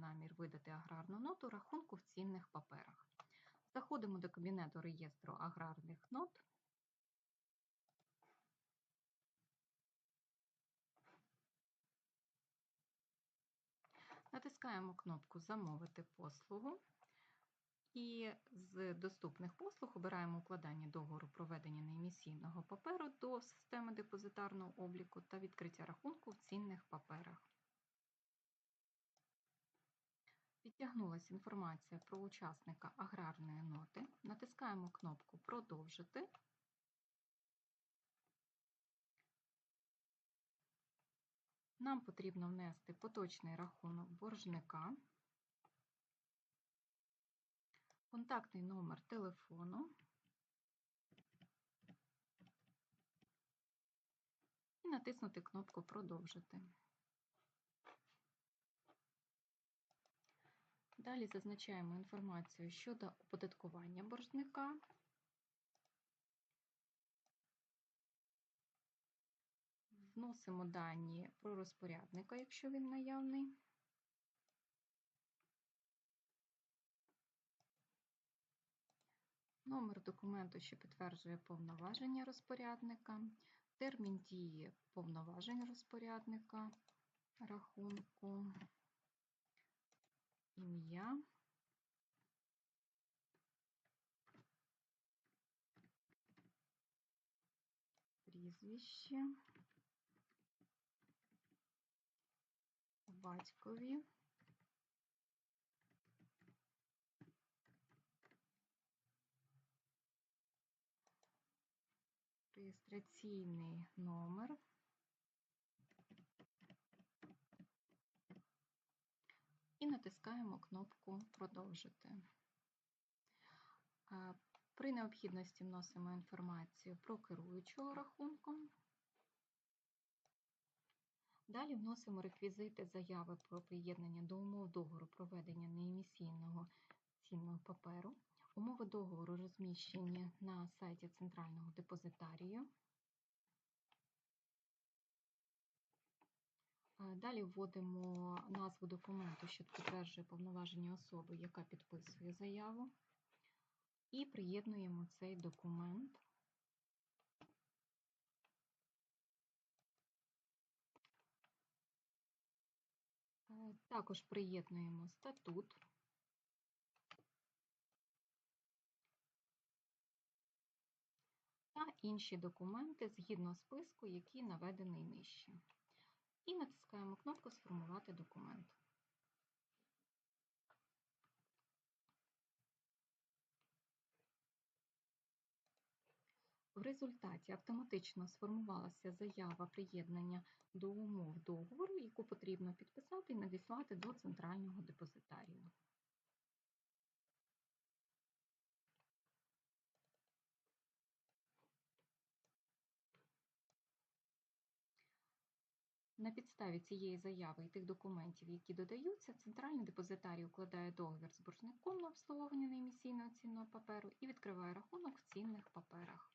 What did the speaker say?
намір видати аграрну ноту рахунку в цінних паперах. Заходимо до кабінету реєстру аграрних нот. Натискаємо кнопку Замовити послугу. І з доступних послуг обираємо укладання договору проведення неемісійного паперу до системи депозитарного обліку та відкриття рахунку в цінних паперах. Підтягнулася інформація про учасника аграрної ноти. Натискаємо кнопку Продовжити. Нам потрібно внести поточний рахунок боржника, контактний номер телефону і натиснути кнопку Продовжити. Далі зазначаємо інформацію щодо оподаткування боржника. Вносимо дані про розпорядника, якщо він наявний. Номер документу, що підтверджує повноваження розпорядника, термін дії повноважень розпорядника, рахунку, ім'я. Прізвище, батькові, реєстраційний номер. Натискаємо кнопку Продовжити. При необхідності вносимо інформацію про керуючого рахунком. Далі вносимо реквізити заяви про приєднання до умов договору проведення неемісійного цінного паперу. Умови договору розміщені на сайті Центрального депозитарію. Далі вводимо назву документу, що підтверджує повноваження особи, яка підписує заяву, і приєднуємо цей документ. Також приєднуємо статут. Та інші документи згідно списку, який наведений нижче і натискаємо кнопку Сформувати документ. В результаті автоматично сформувалася заява приєднання до умов договору, яку потрібно підписати і надіслати до центрального депозитарію. На підставі цієї заяви і тих документів, які додаються, Центральний депозитарій укладає договір з боржником на обслуговування неемісійного цінного паперу і відкриває рахунок в цінних паперах.